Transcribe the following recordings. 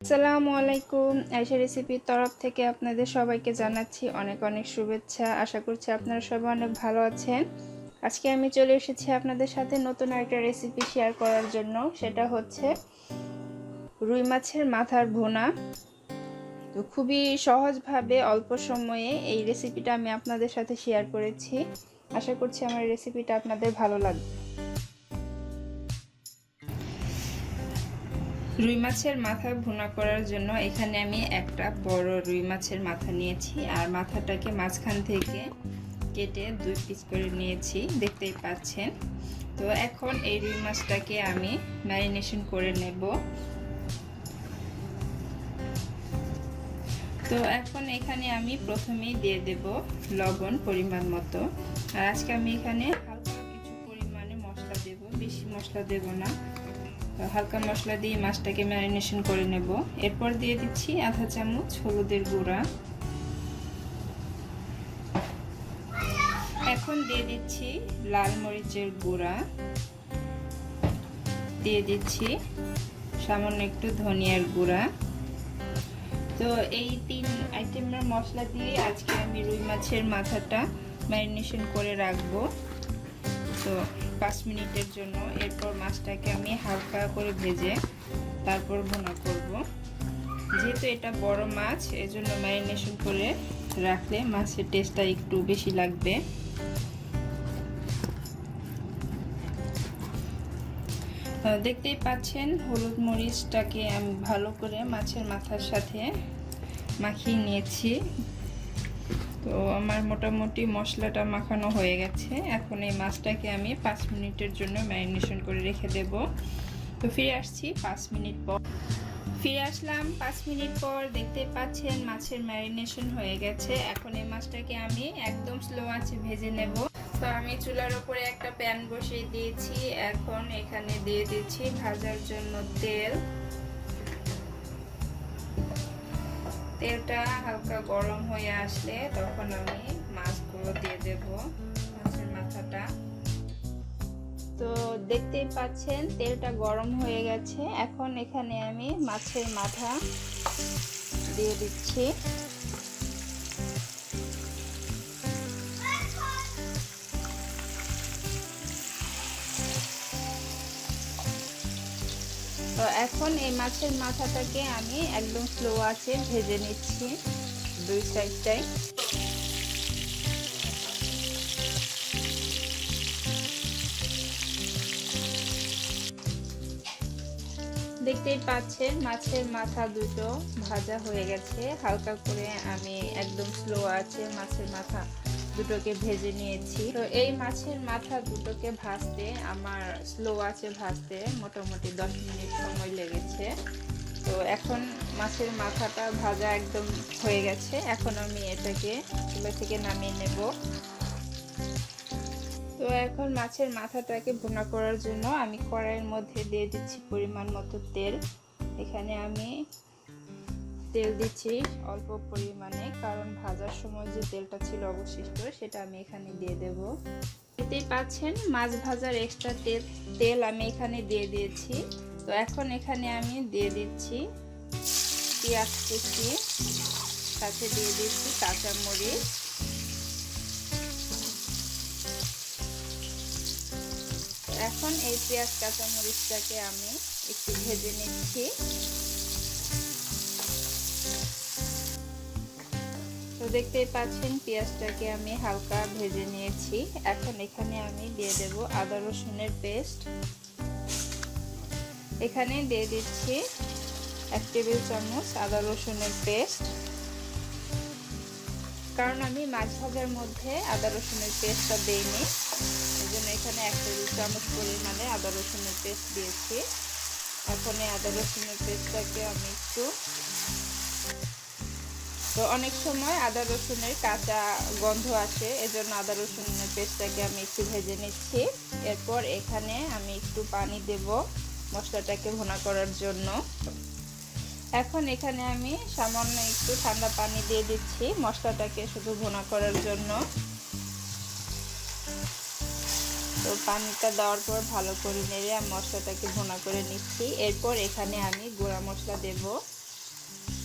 আসসালামু আলাইকুম। আয়সা রেসিপির তরফ থেকে আপনাদের সবাইকে জানাচ্ছি অনেক অনেক শুভেচ্ছা। আশা করছি আপনারা সবাই অনেক ভালো আছেন। আজকে আমি চলে এসেছি আপনাদের সাথে নতুন একটা রেসিপি শেয়ার করার জন্য। সেটা হচ্ছে রুই মাছের মাথার ভুনা। তো খুবই সহজভাবে অল্প সময়ে এই রেসিপিটা আমি আপনাদের সাথে শেয়ার করেছি। আশা করছি আমার রেসিপিটা আপনাদের ভালো লাগবে। রুই মাছের মাথা ভুনা করার জন্য এখানে আমি একটা বড় রুই মাছের মাথা নিয়েছি, আর মাথাটাকে মাঝখান থেকে কেটে দুই পিস করে নিয়েছি, দেখতেই পাচ্ছেন। তো এখন এই রুই মাছটাকে আমি ম্যারিনেশন করে নেব। তো এখন এখানে আমি প্রথমেই দিয়ে দেব লবণ পরিমাণ মতো। আর আজকে আমি এখানে হালকা কিছু পরিমাণে মশলা দেব, বেশি মশলা দেব না। হালকা মশলা দিয়ে মাছটাকে ম্যারিনেশন করে নেব। এরপর দিয়ে দিচ্ছি আধা চামচ হলুদের গুঁড়া। এখন দিয়ে দিচ্ছি লাল মরিচের গুঁড়া। দিয়ে দিচ্ছি সামান্য একটু ধনিয়ার গুঁড়া। তো এই তিন আইটেমের মশলা দিয়ে আজকে আমি রুই মাছের মাথাটা ম্যারিনেশন করে রাখব। তো পাঁচ মিনিটের জন্য এরপর মাছটাকে আমি হালকা করে ভেজে তারপর ভুনা করব। যেহেতু এটা বড় মাছ, এজন্য ম্যারিনেশন করে রাখলে মাছের টেস্টটা একটু বেশি লাগবে। দেখতেই পাচ্ছেন, হলুদ মরিচটাকে আমি ভালো করে মাছের মাথার সাথে মাখিয়ে নিয়েছি। তো আমার মোটামুটি মশলাটা মাখানো হয়ে গেছে। এখন এই মাছটাকে আমি পাঁচ মিনিটের জন্য ম্যারিনেশন করে রেখে দেব। তো ফিরে আসছি পাঁচ মিনিট পর। ফিরে আসলাম পাঁচ মিনিট পর, দেখতে পাচ্ছেন মাছের ম্যারিনেশন হয়ে গেছে। এখন এই মাছটাকে আমি একদম স্লো আছে ভেজে নেব। তো আমি চুলার ওপরে একটা প্যান বসিয়ে দিয়েছি। এখন এখানে দিয়ে দিচ্ছি ভাজার জন্য তেল। তেলটা হালকা গরম হয়ে আসলে তখন আমি মাছগুলো দিয়ে দেব, মাছের মাথাটা। তো দেখতেই পাচ্ছেন, তেলটা গরম হয়ে গেছে। এখন এখানে আমি মাছের মাথা দিয়ে দিচ্ছি। এখন এই মাছের মাথাটাকে আমি একদম স্লো আছে ভেজে নিচ্ছি, দুই সাইডটাই দেখতেই পাচ্ছেন, মাছের মাথা দুটো ভাজা হয়ে গেছে। হালকা করে আমি একদম স্লো আছে মাছের মাথা দুটোকে ভেজে নিয়েছি। তো এই মাছের মাথা দুটোকে ভাজতে, আমার স্লো আছে ভাজতে মোটামুটি দশ মিনিট সময় লেগেছে। তো এখন মাছের মাথাটা ভাজা একদম হয়ে গেছে। এখন আমি এটাকে চুলা থেকে নামিয়ে নেব। তো এখন মাছের মাথাটাকে ভুনা করার জন্য আমি কড়াইয়ের মধ্যে দিয়ে দিচ্ছি পরিমাণ মতো তেল। এখানে আমি তেল দিচ্ছি অল্প পরিমাণে, কারণ ভাজার সময় যে তেলটা ছিল অবশিষ্ট সেটা আমি এখানে দিয়ে দেব। দেখতেই পাচ্ছেন, মাছ ভাজার এক্সট্রা তেল তেল আমি এখানে দিয়ে দিয়েছি। তো এখন এখানে আমি দিয়ে দিচ্ছি পেঁয়াজ কুচি, সাথে দিয়ে দিচ্ছি কাঁচামরিচ। এখন এই পেঁয়াজ, কাঁচামরিচটাকে আমি একটু ভেজে নিচ্ছি। দেখতেই পাচ্ছেন, পেঁয়াজটাকে আমি হালকা ভেজে নিয়েছি। এখন এখানে আমি দিয়ে দেব আদা রসুনের পেস্ট। এখানে দিয়ে দিচ্ছি এক টেবিল চামচ আদা রসুনের পেস্ট। কারণ আমি মাছ ভাজার মধ্যে আদা রসুনের পেস্টটা দিইনি এই জন্য এখানে এক টেবিল চামচ পরিমাণে আদা রসুনের পেস্ট দিয়েছি। এখন এই আদা রসুনের পেস্টটাকে আমি একটু তো অনেক সময় আদা রসুনের কাঁচা গন্ধ আসে, এজন্য আদা রসুনের পেস্টটাকে আমি একটু ভেজে নিচ্ছি। এরপর এখানে আমি একটু পানি দেব মশলাটাকে ভোনা করার জন্য। এখন এখানে আমি সামান্য একটু ঠান্ডা পানি দিয়ে দিচ্ছি মশলাটাকে শুধু ভোনা করার জন্য। তো পানিটা দেওয়ার পর ভালো করে নেড়ে আমি মশলাটাকে ভোনা করে নিচ্ছি। এরপর এখানে আমি গুঁড়া মশলা দেব।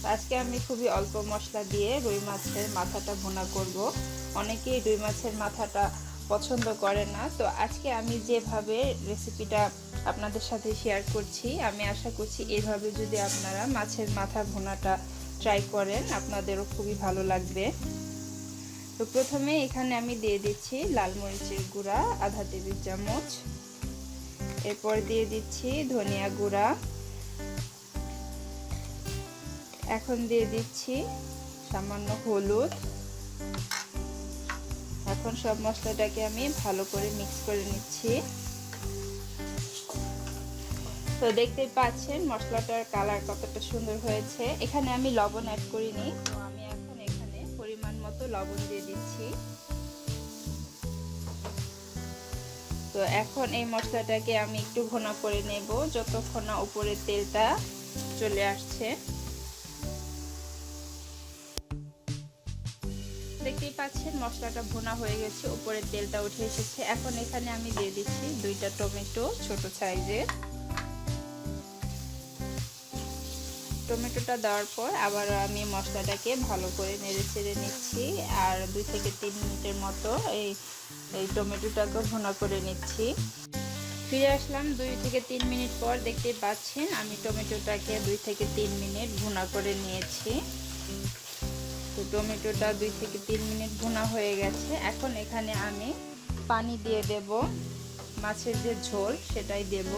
আজকে আমি খুবই অল্প মশলা দিয়ে রুই মাছের মাথাটা ভুনা করব। অনেকেই রুই মাছের মাথাটা পছন্দ করে না। তো আজকে আমি যেভাবে রেসিপিটা আপনাদের সাথে শেয়ার করছি, আমি আশা করছি এভাবে যদি আপনারা মাছের মাথা ভুনাটা ট্রাই করেন, আপনাদেরও খুবই ভালো লাগবে। তো প্রথমে এখানে আমি দিয়ে দিচ্ছি লাল মরিচের গুঁড়া, আধা টেবিল চামচ। এরপর দিয়ে দিচ্ছি ধনিয়া গুঁড়া। এখন দিয়ে দিচ্ছি সামান্য হলুদ। এখন সব মশলাটাকে আমি ভালো করে মিক্স করে নিচ্ছি। তো দেখতেই পাচ্ছেন মশলাটার কালার কতটা সুন্দর হয়েছে। এখানে আমি লবণ অ্যাড করিনি, তো আমি এখন এখানে পরিমাণ মতো লবণ দিয়ে দিচ্ছি। তো এখন এই মশলাটাকে আমি একটু ঘন করে নেব, যতক্ষণ না উপরে তেলটা চলে আসছে। পাচ্ছেন মশলাটা ভোনা হয়ে গেছে উপরে তেলটা উঠে এসেছে। এখন এখানে আমি দিয়ে দিচ্ছি দুইটা টমেটো ছোট সাইজের। টমেটোটা দেওয়ার পর আবার আমি মশলাটাকে ভালো করে নেড়ে চেড়ে নিচ্ছি আর দুই থেকে তিন মিনিটের মতো এই এই টমেটোটাকে ভোনা করে নিচ্ছি। ফিরে আসলাম দুই থেকে তিন মিনিট পর দেখতে পাচ্ছেন আমি টমেটোটাকে দুই থেকে তিন মিনিট ভুনা করে নিয়েছি। তো টমেটোটা দুই থেকে তিন মিনিট ভুনা হয়ে গেছে। এখন এখানে আমি পানি দিয়ে দেব। মাছের যে ঝোল, সেটাই দেব।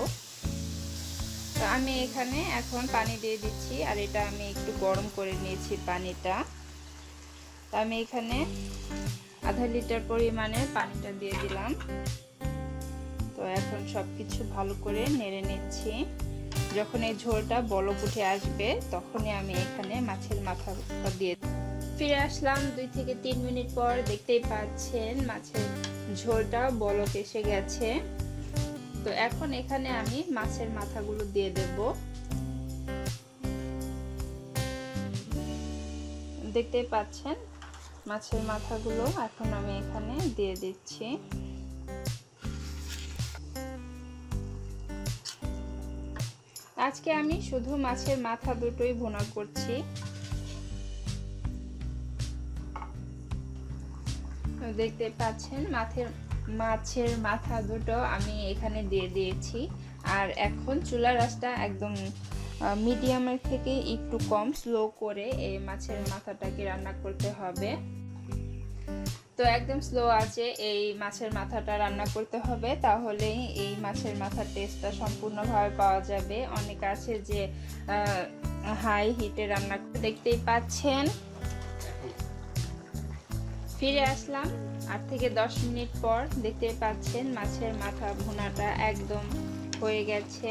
তো আমি এখানে এখন পানি দিয়ে দিচ্ছি, আর এটা আমি একটু গরম করে নিয়েছি পানিটা। তো আমি এখানে আধা লিটার পরিমাণে পানিটা দিয়ে দিলাম। তো এখন সব কিছু ভালো করে নেড়ে নিচ্ছি। যখন এই ঝোলটা বলক উঠে আসবে, তখনই আমি এখানে মাছের মাথা দিয়ে ফিরে আসলাম। দুই থেকে তিন মিনিট পর দেখতেই পাচ্ছেন মাছের ঝোলটা বলক এসে গেছে। তো এখন এখানে আমি মাছের মাথাগুলো দিয়ে দেব। দেখতেই পাচ্ছেন মাছের মাথাগুলো এখন আমি এখানে দিয়ে দিচ্ছি। আজকে আমি শুধু মাছের মাথা দুটোই ভুনা করছি। দেখতে পাচ্ছেন মাছের মাছের মাথা দুটো আমি এখানে দিয়ে দিয়েছি। আর এখন চুলার রাসটা একদম মিডিয়ামের থেকে একটু কম, স্লো করে এই মাছের মাথাটাকে রান্না করতে হবে। তো একদম স্লো আছে এই মাছের মাথাটা রান্না করতে হবে, তাহলেই এই মাছের মাথার টেস্টটা সম্পূর্ণভাবে পাওয়া যাবে। অনেক আছে যে হাই হিটে রান্না দেখতেই পাচ্ছেন। ফিরে আসলাম। আট থেকে দশ মিনিট পর দেখতে পাচ্ছেন মাছের মাথা ভুনাটা একদম হয়ে গেছে,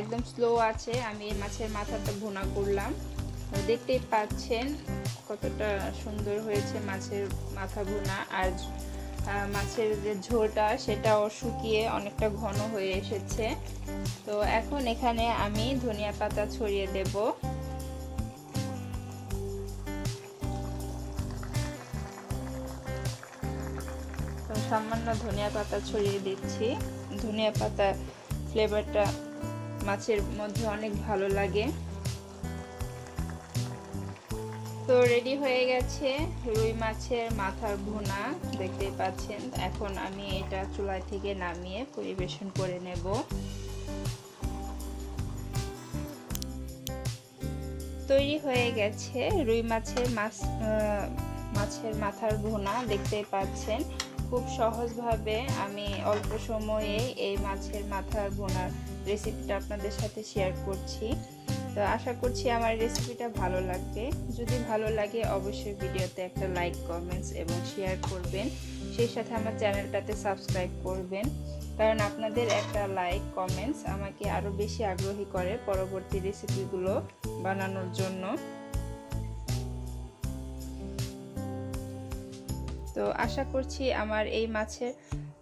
একদম স্লো আছে। আমি মাছের মাথাটা ভুনা করলাম। দেখতেই পাচ্ছেন কতটা সুন্দর হয়েছে মাছের মাথা ভুনা। আর মাছের যে ঝোলটা সেটাও শুকিয়ে অনেকটা ঘন হয়ে এসেছে। তো এখন এখানে আমি ধনিয়া পাতা ছড়িয়ে দেবো। সামান্য ধনিয়া পাতা ছড়িয়ে দিচ্ছি। ধনিয়া পাতা ফ্লেভারটা মাছের মধ্যে অনেক ভালো লাগে। তো রেডি হয়ে গেছে রুই মাছের মাথার ভুনা, দেখতেই পাচ্ছেন। এখন আমি এটা চুলায় থেকে নামিয়ে পরিবেশন করে নেব। তৈরি হয়ে গেছে রুই মাছের মাছ মাছের মাথার ভুনা দেখতে পাচ্ছেন। খুব সহজভাবে আমি অল্প সময়ে এই মাছের মাথার বোনার রেসিপিটা আপনাদের সাথে শেয়ার করছি। তো আশা করছি আমার রেসিপিটা ভালো লাগবে। যদি ভালো লাগে, অবশ্যই ভিডিওতে একটা লাইক কমেন্টস এবং শেয়ার করবেন। সেই সাথে আমার চ্যানেলটাতে সাবস্ক্রাইব করবেন। কারণ আপনাদের একটা লাইক কমেন্টস আমাকে আরও বেশি আগ্রহী করে পরবর্তী রেসিপিগুলো বানানোর জন্য। তো আশা করছি আমার এই মাছের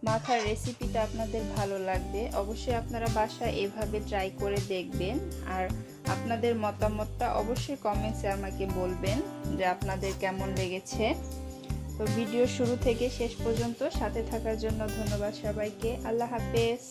মাথার রেসিপিটা আপনাদের ভালো লাগবে। অবশ্যই আপনারা বাসায় এভাবে ট্রাই করে দেখবেন। আর আপনাদের মতামতটা অবশ্যই কমেন্টসে আমাকে বলবেন যে আপনাদের কেমন লেগেছে। তো ভিডিও শুরু থেকে শেষ পর্যন্ত সাথে থাকার জন্য ধন্যবাদ সবাইকে। আল্লাহ হাফেজ।